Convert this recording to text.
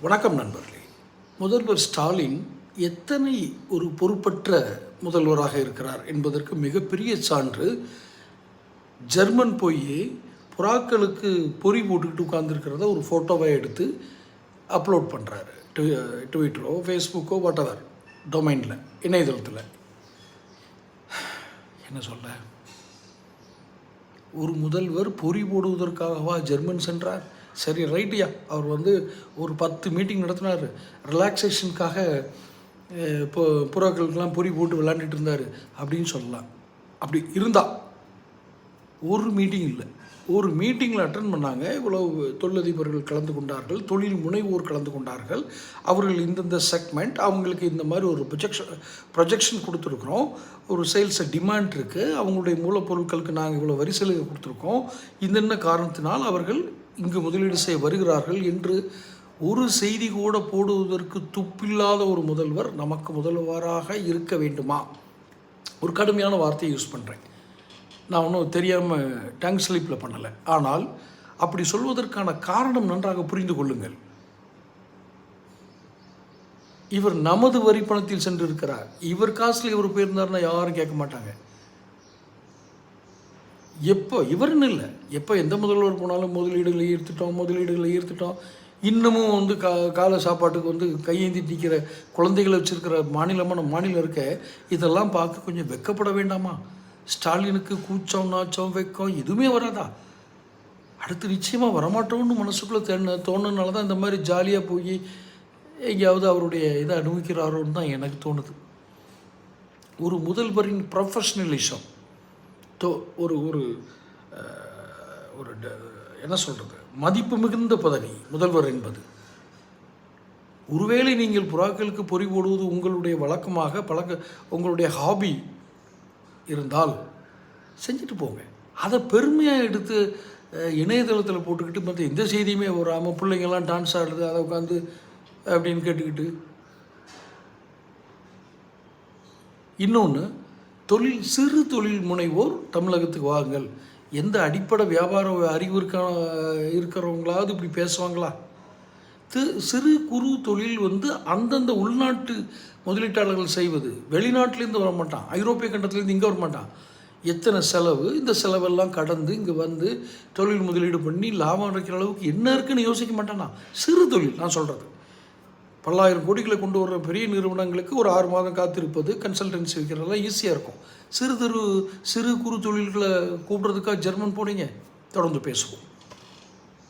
வணக்கம் நண்பர்களே. முதல்வர் ஸ்டாலின் எத்தனை ஒரு பொறுப்பற்ற முதல்வராக இருக்கிறார் என்பதற்கு மிகப்பெரிய சான்று ஜெர்மன் போய் புறாக்களுக்கு பொறி போட்டுக்கிட்டு உட்காந்துருக்கிறத ஒரு ஃபோட்டோவை எடுத்து அப்லோட் பண்ணுறாரு ட்விட்டரோ ஃபேஸ்புக்கோ வாட்டவர் டொமைனில் இணையதளத்தில். என்ன சொல்ல? ஒரு முதல்வர் பொறி போடுவதற்காகவா ஜெர்மன் சென்றார்? சரி ரைட்டியா அவர் வந்து ஒரு பத்து மீட்டிங் நடத்தினார். ரிலாக்ஸேஷனுக்காக இப்போ புறாக்களுக்கெல்லாம் பொறி போட்டு விளாண்டுட்டு இருந்தார். அப்படின்னு சொல்லலாம். அப்படி இருந்தால் ஒரு மீட்டிங் இல்லை. ஒரு மீட்டிங்கில் அட்டன் பண்ணாங்க. இவ்வளவு தொழிலதிபர்கள் கலந்து கொண்டார்கள். தொழில் முனைவோர் கலந்து கொண்டார்கள். அவர்கள் இந்தந்த செக்மெண்ட் அவங்களுக்கு இந்த மாதிரி ஒரு ப்ரொஜெக்ஷன் ப்ரொஜெக்ஷன் கொடுத்துருக்குறோம். ஒரு சேல்ஸை டிமாண்ட் இருக்குது அவங்களுடைய மூலப்பொருட்களுக்கு நாங்கள் இவ்வளோ வரி சலுகை கொடுத்துருக்கோம். இந்தென்ன காரணத்தினால் அவர்கள் இங்கு முதலீடு செய்ய வருகிறார்கள் என்று ஒரு செய்தி கூட போடுவதற்கு துப்பில்லாத ஒரு முதல்வர் நமக்கு முதல்வராக இருக்க வேண்டுமா? ஒரு கடுமையான வார்த்தையை யூஸ் பண்ணுறேன் நான் ஒன்றும் தெரியாமல் டங் ஸ்லிப்பில் பண்ணலை. ஆனால் அப்படி சொல்வதற்கான காரணம் நன்றாக புரிந்து கொள்ளுங்கள். இவர் நமது வரி பணத்தில் சென்று இருக்கிறார் இவர் காசில் இவர் போயிருந்தாருன்னா யாரும் கேட்க மாட்டாங்க. எப்போ? இவருன்னு இல்லை. எப்போ எந்த முதல்வர் போனாலும் முதலீடுகளை ஈர்த்துட்டோம் முதலீடுகளை ஈர்த்துட்டோம். இன்னமும் வந்து கா காலை சாப்பாட்டுக்கு வந்து கையேந்தி நிற்கிற குழந்தைகளை வச்சுருக்கிற மாநிலமான மாநிலம் இருக்க இதெல்லாம் பார்க்க கொஞ்சம் வெக்கப்பட வேண்டாமா? ஸ்டாலினுக்கு கூச்சம் நாச்சம் வெக்கம் எதுவுமே வராதா? அடுத்து நிச்சயமாக வரமாட்டோம்னு மனசுக்குள்ளே தேன தோணுனால தான் இந்த மாதிரி ஜாலியாக போய் எங்கேயாவது அவருடைய இதை அனுபவிக்கிறாரோன்னு தான் எனக்கு தோணுது. ஒரு முதல்வரின் ப்ரொஃபஷ்னலிசம் தோ ஒரு ஒரு ஒரு ட- என்ன சொல்கிறது மதிப்பு மிகுந்த பதவி முதல்வர் என்பது. ஒருவேளை நீங்கள் புறாக்களுக்கு பொறி போடுவது உங்களுடைய வழக்கமாக பழக்க உங்களுடைய ஹாபி இருந்தால் செஞ்சுட்டு போங்க. அதை பெருமையாக எடுத்து இணையதளத்தில் போட்டுக்கிட்டு மற்ற எந்த செய்தியுமே வராமல் பிள்ளைங்கள்லாம் டான்ஸ் ஆடுறது அதை உட்காந்து அப்படின்னு கேட்டுக்கிட்டு. இன்னொன்று தொழில் சிறு தொழில் முனைவோர் தமிழகத்துக்கு வாருங்கள். எந்த அடிப்படை வியாபார அறிவு இருக்க இருக்கிறவங்களாவது இப்படி பேசுவாங்களா? சிறு குறு தொழில் வந்து அந்தந்த உள்நாட்டு முதலீட்டாளர்கள் செய்வது. வெளிநாட்டிலேருந்து வர மாட்டான். ஐரோப்பிய கண்டத்துலேருந்து இங்கே வர மாட்டான். எத்தனை செலவு? இந்த செலவெல்லாம் கடந்து இங்கே வந்து தொழில் முதலீடு பண்ணி லாபம் இருக்கிற அளவுக்கு என்ன இருக்குன்னு யோசிக்க மாட்டானா? சிறு தொழில் நான் சொல்கிறது பல்லாயிரம் கோடிகளை கொண்டு வர்ற பெரிய நிறுவனங்களுக்கு ஒரு ஆறு மாதம் காத்திருப்பது கன்சல்டன்சி வைக்கிறதெல்லாம் ஈஸியாக இருக்கும். சிறு சிறு குறு தொழில்களை கூப்பிட்றதுக்காக ஜெர்மன் போனீங்க? தொடர்ந்து பேசுவோம்.